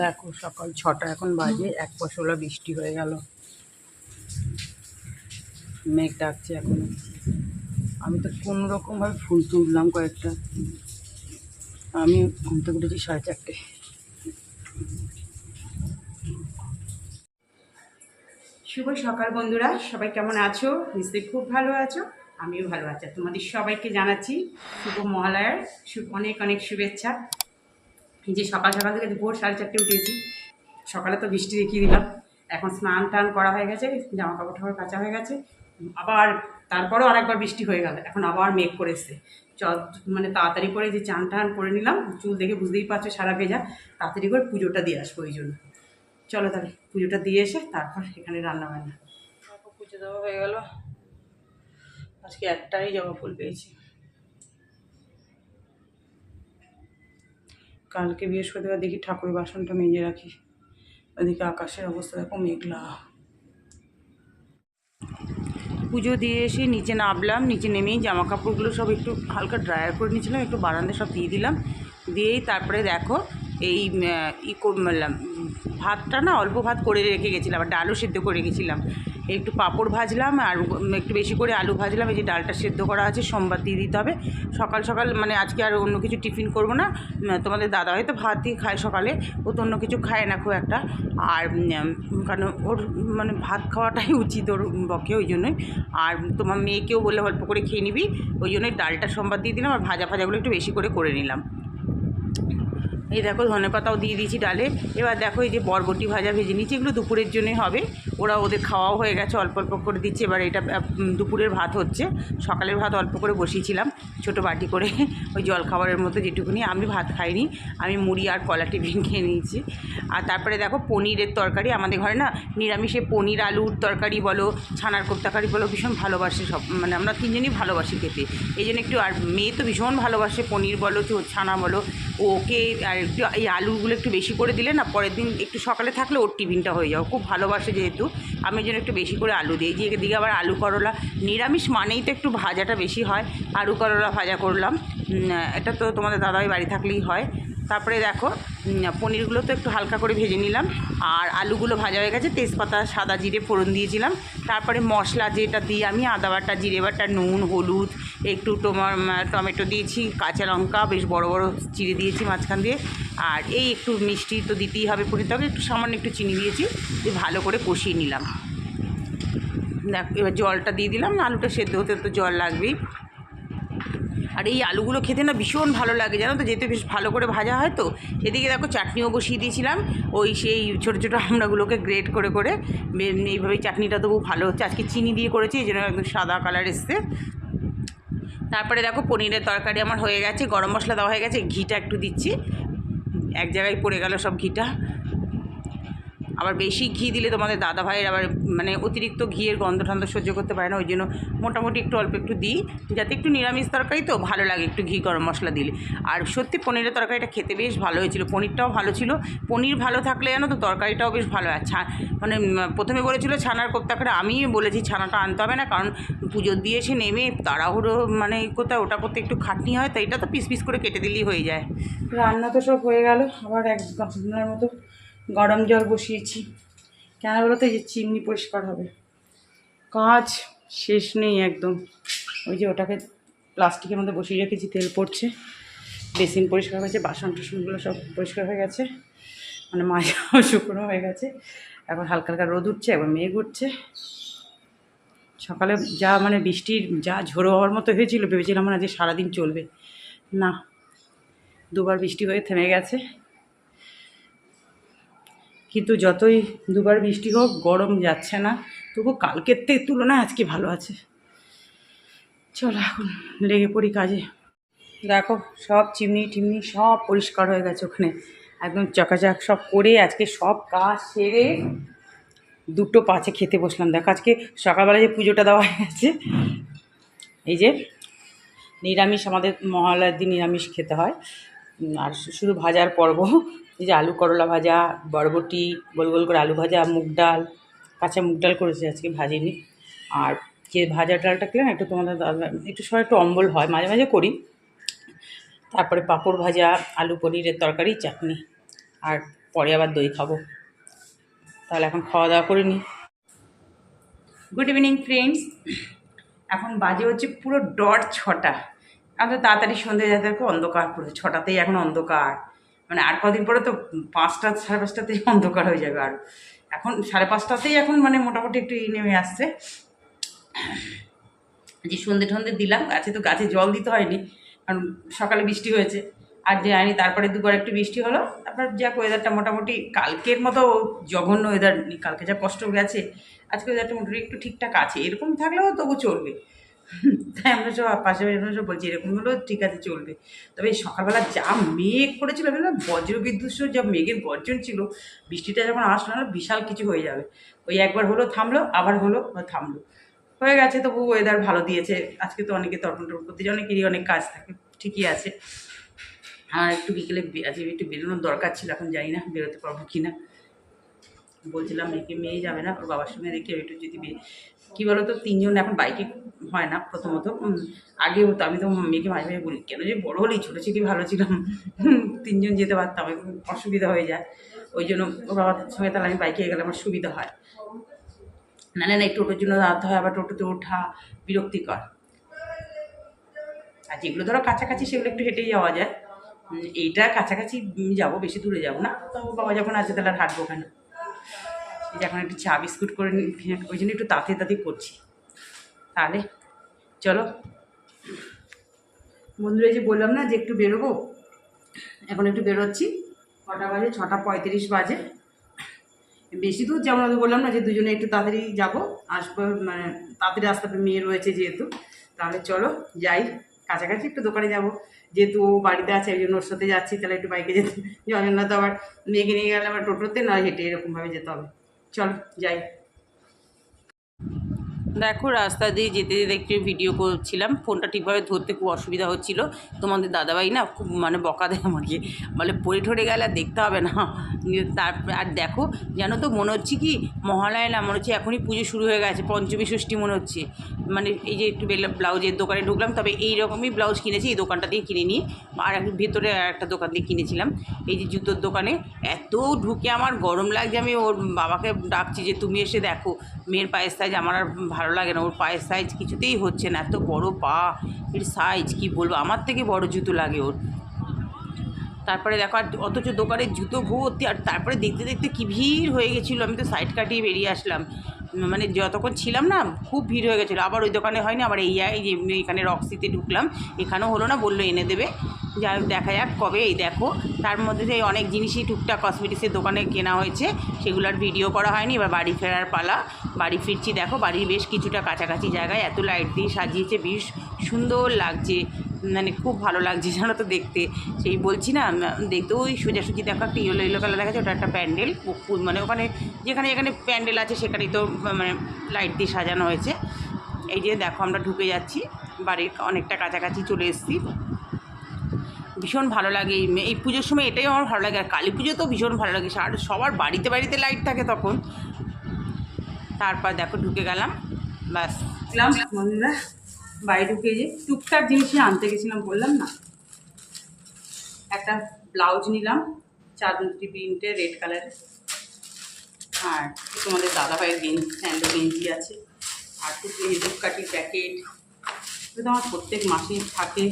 দেখো সকাল ছটা, এখন বাজে, এক পশলা বৃষ্টি হয়ে গেল। মেঘ ডাকছে এখন। আমি তো কোনো রকমভাবে ফুল তুললাম কয়েকটা। আমি ঘুম থেকে উঠেছি সাড়ে চারটে। শুভ সকাল বন্ধুরা, সবাই কেমন আছো? নিশ্চয়ই খুব ভালো আছো, আমিও ভালো আছি। তোমাদের সবাইকে জানাচ্ছি শুভ মহালয়ার অনেক অনেক শুভেচ্ছা। যে সকাল সকাল থেকে ভোর সাড়ে চারটে উঠেছি। সকালে তো বৃষ্টি দেখিয়ে দিলাম। এখন স্নান টান করা হয়ে গেছে জামা কাপড় ঠাপড় কাঁচা হয়ে গেছে। আবার তারপরেও আরেকবার বৃষ্টি হয়ে গেল। এখন আবার মেঘ করে এসছে। চল মানে তাড়াতাড়ি করে যে চান টান করে নিলাম। চুল দেখে বুঝতেই পারছ সারা ভেজা। তাড়াতাড়ি করে পুজোটা দিয়ে আসব ওই জন্য। চলো তাহলে, পুজোটা দিয়ে এসে তারপর এখানে রান্না বান্না পুজো দেওয়া হয়ে গেল। আজকে একটাই জবা ফুল পেয়েছি। কালকে বৃহস্পতিবার দেখি ঠাকুর বাসনটা মেজে রাখি। ওদিকে আকাশের অবস্থা দেখো মেঘলা। পুজো দিয়ে এসে নিচে নামলাম, নিচে নেমেই জামা কাপড়গুলো সব একটু হালকা ড্রায়ার করে নিয়েছিলাম, একটু বারান্দা সব দিয়ে দিলাম। দিয়েই তারপরে দেখো এই ই ভাতটা না অল্প ভাত করে রেখে গেছিলাম আর ডালও সেদ্ধ করে রেখেছিলাম। একটু পাঁপড় ভাজলাম আর একটু বেশি করে আলু ভাজলাম। এই যে ডালটা সেদ্ধ করা আছে, সোমবার দিয়ে দিতে হবে। সকাল সকাল মানে আজকে আর অন্য কিছু টিফিন করব না। তোমাদের দাদা হয়তো ভাতই খায় সকালে, ও তো অন্য কিছু খায় না খুব একটা। আর কারণ ওর মানে ভাত খাওয়াটাই উচিত ওর পক্ষে, ওই জন্যই। আর তোমার মেয়েকেও বললে অল্প করে খেয়ে নিবি, ওই জন্যই ডালটা সোমবার দিয়ে দিলাম আর ভাজা ভাজাগুলো একটু বেশি করে করে নিলাম। এই দেখো ধনে পাতাও দিয়ে দিয়েছি ডালে। এবার দেখো এই যে বরবটি ভাজা ভেজে নিচ্ছি এগুলো দুপুরের জন্যই হবে। ওরা ওদের খাওয়াও হয়ে গেছে, অল্প অল্প করে দিচ্ছে। এবার এটা দুপুরের ভাত হচ্ছে। সকালের ভাত অল্প করে বসিয়েছিলাম, ছোটো বাটি করে ওই জল খাবারের মতো যেটুকুনি। আমি ভাত খাইনি, আমি মুড়ি আর কলা টিফিন খেয়ে নিয়েছি। আর তারপরে দেখো পনিরের তরকারি, আমাদের ঘরে না নিরামিষে পনির আলুর তরকারি বলো, ছানার কোপ্তাকারি বলো, ভীষণ ভালোবাসে সব মানে আমরা তিনজনই ভালোবাসি খেতে। এই জন্য একটু, আর মেয়ে তো ভীষণ ভালোবাসে পনির বলো ছানা বলো। ওকে আর একটু এই আলুগুলো একটু বেশি করে দিলে না পরের দিন একটু সকালে থাকলে ওর টিফিনটা হয়ে যাও খুব ভালোবাসে যেহেতু। আমি জন্য একটু বেশি করে আলু দিই। যে এদিকে আবার আলু করলা। নিরামিষ মানেই তো একটু ভাজাটা বেশি হয়। আলু করলা ভাজা করলাম। এটা তো তোমাদের দাদাই বাড়ি থাকলেই হয়। তারপরে দেখো পনিরগুলো তো একটু হালকা করে ভেজে নিলাম। আর আলুগুলো ভাজা হয়ে গেছে, তেজপাতা, সাদা জিরে, ফোড়ন দিয়েছিলাম। তারপরে মশলা যেটা দিই আমি, আদা বাটা, জিরে বাটা, নুন, হলুদ, একটু টোমা টমেটো দিয়েছি, কাঁচা লঙ্কা, বেশ বড় বড় চিড়ে দিয়েছি মাঝখান দিয়ে। আর এই একটু মিষ্টি তো দিতেই হবে পনির তবে একটু সামান্য একটু চিনি দিয়েছি, দিয়ে ভালো করে কষিয়ে নিলাম। দেখ, এবার জলটা দিয়ে দিলাম, আলুটা সেদ্ধ হতে তো জল লাগবেই। আর এই আলুগুলো খেতে না ভীষণ ভালো লাগে, জানো তো? যেতে বেশ ভালো করে ভাজা হয় তো। এদিকে দেখো চাটনিও বসিয়ে দিয়েছিলাম। ওই সেই ছোটো ছোটো আমড়াগুলোকে গ্রেট করে করে বে- এইভাবেই চাটনিটা তবু ভালো হচ্ছে। আজকে চিনি দিয়ে করেছি, এই জন্য একদম সাদা কালার এসছে। তারপরে দেখো পনিরের তরকারি আমার হয়ে গেছে, গরম মশলা দেওয়া হয়ে গেছে, ঘিটা একটু দিচ্ছি। এক জায়গায় পড়ে গেল সব ঘিটা। আবার বেশি ঘি দিলে তোমাদের দাদা ভাইয়ের আবার মানে অতিরিক্ত ঘিয়ের গন্ধ টন্ধ সহ্য করতে পারে না, ওই জন্য মোটামুটি একটু অল্প একটু দিই। যাতে একটু নিরামিষ তরকারি তো ভালো লাগে একটু ঘি গরম মশলা দিলে। আর সত্যি পনিরের তরকারিটা খেতে বেশ ভালো হয়েছিল, পনিরটাও ভালো ছিল। পনির ভালো থাকলে জানো তো তরকারিটাও বেশ ভালো আর মানে প্রথমে বলেছিল ছানার কোপ্তা করে, আমি বলেছি ছানাটা আনতে হবে না, কারণ পুজো দিয়ে এসে নেমে তাড়াহুড়ো মানে কোথায় ওটা করতে একটু খাটনি হয়, তো এটা তো পিস পিস করে কেটে দিলেই হয়ে যায়। রান্না তো সব হয়ে গেল, আবার এক মতো গরম জল বসিয়েছি। কেন বলো তো যে চিমনি পরিষ্কার হবে। কাজ শেষ নেই একদম। ওই যে ওটাকে প্লাস্টিকের মধ্যে বসিয়ে রেখেছি, তেল পড়ছে। বেসিন পরিষ্কার হয়েছে, বাসন টাসনগুলো সব পরিষ্কার হয়ে গেছে। মানে মাজাও শুকনো হয়ে গেছে। এখন হালকা হালকা রোদ উঠছে এবার মেঘ উঠছে। সকালে যা মানে বৃষ্টির যা ঝোড়ো হওয়ার মতো হয়েছিল, ভেবেছিলাম না যে সারাদিন চলবে। না, দুবার বৃষ্টি হয়ে থেমে গেছে। কিন্তু যতই দুবার বৃষ্টি হোক, গরম যাচ্ছে না। তবু কালকের থেকে তুলনায় আজকে ভালো আছে। চলো এখন লেগে পড়ি কাজে। দেখো, সব চিমনি টিমনি সব পরিষ্কার হয়ে গেছে ওখানে। একদম চকাচাক সব করে আজকে সব কাজ সেরে দুটো পাঁচে খেতে বসলাম। দেখো, আজকে সকালবেলা যে পুজোটা দেওয়া হয়ে গেছে, এই যে নিরামিষ আমাদের মহালয়ার দিন নিরামিষ খেতে হয়। আর শুধু ভাজার পর্ব। এই যে আলু করলা ভাজা, বরবটি, গোল গোল করে আলু ভাজা, মুগ ডাল, কাঁচা মুগ ডাল করেছি আজকে ভাজিনি। আর যে ভাজা ডালটা খেলে না, একটু তোমাদের একটু সময় একটু অম্বল হয়, মাঝে মাঝে করি। তারপরে পাঁপড় ভাজা, আলু পনিরের তরকারি, চাটনি। আর পরে আবার দই খাব। তাহলে এখন খাওয়া দাওয়া করে নিই গুড ইভিনিং ফ্রেন্ডস এখন বাজে হচ্ছে পুরো ডট ছটা। এখন তো তাড়াতাড়ি সন্ধে যাতে অন্ধকার পুরো, ছটাতেই এখন অন্ধকার। মানে আর কদিন পরে তো পাঁচটা সাড়ে পাঁচটাতেই অন্ধকার হয়ে যাবে আর। এখন সাড়ে পাঁচটাতেই এখন মানে মোটামুটি একটু ই নেমে আসছে। যে সন্ধে টন্ধে দিলাম, গাছে তো গাছে জল দিতে হয়নি, কারণ সকালে বৃষ্টি হয়েছে। আর যায়নি তারপরে দুবার একটু বৃষ্টি হলো, তারপর যাক ওয়েদারটা মোটামুটি কালকের মতো জঘন্য ওয়েদার কালকে যা কষ্ট গেছে, আজকে ওয়েদারটা মোটামুটি একটু ঠিকঠাক আছে, এরকম থাকলেও তবু চলবে। তাই আমরা সব পাশে আমরা সব বলছি, এরকম হলেও ঠিক আছে, চলবে। তবে সকালবেলা যা মেঘ করেছিল বজ্র বিদ্যুৎ যা মেঘের গর্জন ছিল, বৃষ্টিটা যখন আসলো, না, বিশাল কিছু হয়ে যাবে। ওই একবার হলো থামলো, আবার হলো থামলো। হয়ে গেছে, তবু ওয়েদার ভালো দিয়েছে। আজকে তো অনেকে তর্পণ টর্পণ করতে যায়, অনেকেরই অনেক কাজ থাকে, ঠিকই আছে। আর একটু বিকেলে আজকে একটু বেরোনোর দরকার ছিল, এখন জানি না বেরোতে পারব কি না বলছিলাম, মেয়েকে মেয়ে যাবে না, ওর বাবার সঙ্গে দেখি একটু যদি কী বলো তো তিনজন এখন বাইকে হয় না প্রথমত। উম, আগে হতো আমি তো মেয়েকে মাঝে মাঝে বলি কেন যে বড়ো হলেই ছোটো ছিলি ভালো ছিলাম। তিনজন যেতে পারতাম অসুবিধা হয়ে যায়। ওই জন্য ওর বাবার সঙ্গে তাহলে আমি বাইকে গেলে আমার সুবিধা হয়। না না না টোটোর জন্য দাঁড়াতে হয় আবার টোটোতে ওঠা বিরক্তিকর। আর যেগুলো ধরো কাছাকাছি সেগুলো একটু হেঁটেই যাওয়া যায়। এইটা কাছাকাছি যাব বেশি দূরে যাব না। তো বাবা যখন আছে তাহলে আর হাঁটবো কেন? এখন একটু চা বিস্কুট করে ওই জন্য একটু তাতে তাতে করছি। তাহলে চলো। বন্ধুরা যে বললাম না যে একটু বেরোবো? এখন একটু বেরোচ্ছি। কটা বাজে? ছটা পঁয়ত্রিশ বাজে। বেশি দূর যেমন আমি বললাম না যে দুজনে একটু তাড়াতাড়ি যাব। আসব মানে তাড়াতাড়ি আসতে হবে, মেয়ে রয়েছে যেহেতু। তাহলে চলো যাই। কাছাকাছি একটু দোকানে যাব। যেহেতু ও বাড়িতে আছে একজন ওর সাথে যাচ্ছি। তাহলে একটু বাইকে যেতে জন্য তো আবার মেয়েকে নিয়ে গেলে আবার টোটোতে না হেঁটে এরকমভাবে যেতে হবে। চলো যাই। দেখো, রাস্তা দিয়ে যেতে যেতে একটু ভিডিও করছিলাম। ফোনটা ঠিকভাবে ধরতে খুব অসুবিধা হচ্ছিল। তোমাদের দাদাভাই না খুব মানে বকা দেয় আমাকে। বলে, পড়ে ঠরে গেলে আর দেখতে হবে না। তার, আর দেখো, জানো তো, মনে হচ্ছে কি, মহালয়া না, মনে হচ্ছে এখনই পুজো শুরু হয়ে গেছে, পঞ্চমী ষষ্ঠী মনে হচ্ছে। মানে এই যে একটু বেলা, ব্লাউজের দোকানে ঢুকলাম, তবে এই রকমই ব্লাউজ কিনেছি, এই দোকানটা দিয়ে কিনে নিই। আর এক ভেতরে আর একটা দোকান দিয়ে কিনেছিলাম। এই যে জুতোর দোকানে, এত ঢুকে আমার গরম লাগছে, আমি ওর বাবাকে ডাকছি যে, তুমি এসে দেখো, মেয়ের পায়ের সাইজ আমার আর ভালো লাগে না। ওর পায়ের সাইজ কিছুতেই হচ্ছে না। এত বড় পা। এর সাইজ কি বলব? আমার থেকে বড় জুতো লাগে ওর। তারপরে দেখো, আর অথচ দোকানের জুতো ভর্তি, আর তারপরে দেখতে দেখতে কি ভিড় হয়ে গেছিল, আমি তো সাইড কাটিয়ে বেরিয়ে আসলাম। মানে যতক্ষণ ছিলাম না, খুব ভিড় হয়ে গেছিল। আবার ওই দোকানে হয়নি, আবার এই যে এখানে রক্সিতে ঢুকলাম, এখানেও হলো না, বলল এনে দেবে। যা দেখা যাক কবে, এই দেখো, তার মধ্যে যে অনেক জিনিসই টুকটাক কসমেটিক্সের দোকানে কেনা হয়েছে সেগুলোর ভিডিও করা হয়নি, এবার বাড়ি ফেরার পালা। বাড়ি ফিরছি, দেখো, বাড়ির বেশ কিছুটা কাছাকাছি জায়গায়, এত লাইট দিয়ে সাজিয়েছে, বেশ সুন্দর লাগছে। মানে খুব ভালো লাগছে জানো তো দেখতে। সেই বলছি না দেখতে ওই সোজাসুজি দেখো একটা ইয়েলো ইয়েলো কালার দেখাচ্ছে, ওটা একটা প্যান্ডেল মানে ওখানে যেখানে যেখানে প্যান্ডেল আছে সেখানেই তো মানে লাইট দিয়ে সাজানো হয়েছে। এই যে দেখো আমরা ঢুকে যাচ্ছি, বাড়ির অনেকটা কাছাকাছি চলে এসেছি। ভীষণ ভালো লাগে এই এই পুজোর সময় এটাই আমার ভালো লাগে, আর কালী পুজো তো ভীষণ ভালো লাগে আর সবার বাড়িতে বাড়িতে লাইট থাকে তখন। তারপর দেখো ঢুকে গেলাম ব্যাস বন্ধুরা। বাড়ি ঢুকে যে টুকটাক জিনিসই আনতে গেছিলাম, বললাম না। একটা ব্লাউজ নিলাম চাঁদমুখী প্রিন্টে রেড কালারের। আর তোমাদের দাদাভাইয়ের গেঞ্জি স্যান্ডো গেঞ্জি আছে, আর টুকু এই ধূপকাঠির প্যাকেট এগুলো আমার প্রত্যেক মাসেই থাকে।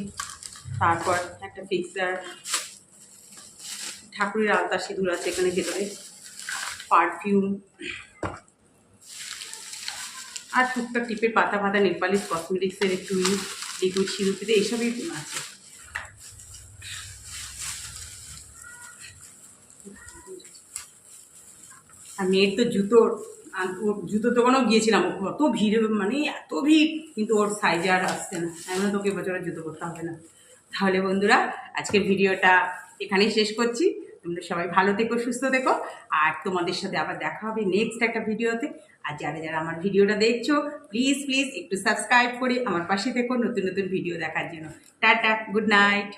তারপর একটা ফিক্সার ঠাকুরের আলতা সিঁদুর আছে এখানে ভেতরে। পারফিউম আর টুকটাক টিপের পাতা পাতা নেপালিশ কসমেটিক্সের একটু লিকুইড সিঁদুর ফিতে এইসবই আছে। আর মেয়ের তো আন- ওর জুতোর দোকানেও গিয়েছিলাম অত ভিড় মানে এত ভিড়, কিন্তু ওর সাইজে আর আসছে না। এমন তোকে এবছর আর জুতো করতে হবে না। তাহলে বন্ধুরা, আজকের ভিডিওটা এখানেই শেষ করছি। তোমরা সবাই ভালো থেকো, সুস্থ থেকো। আর তোমাদের সাথে আবার দেখা হবে নেক্সট একটা ভিডিওতে। আর যারা যারা আমার ভিডিওটা দেখছ প্লিজ প্লিজ একটু সাবস্ক্রাইব করে আমার পাশে থেকো নতুন নতুন ভিডিও দেখার জন্য। Tata good night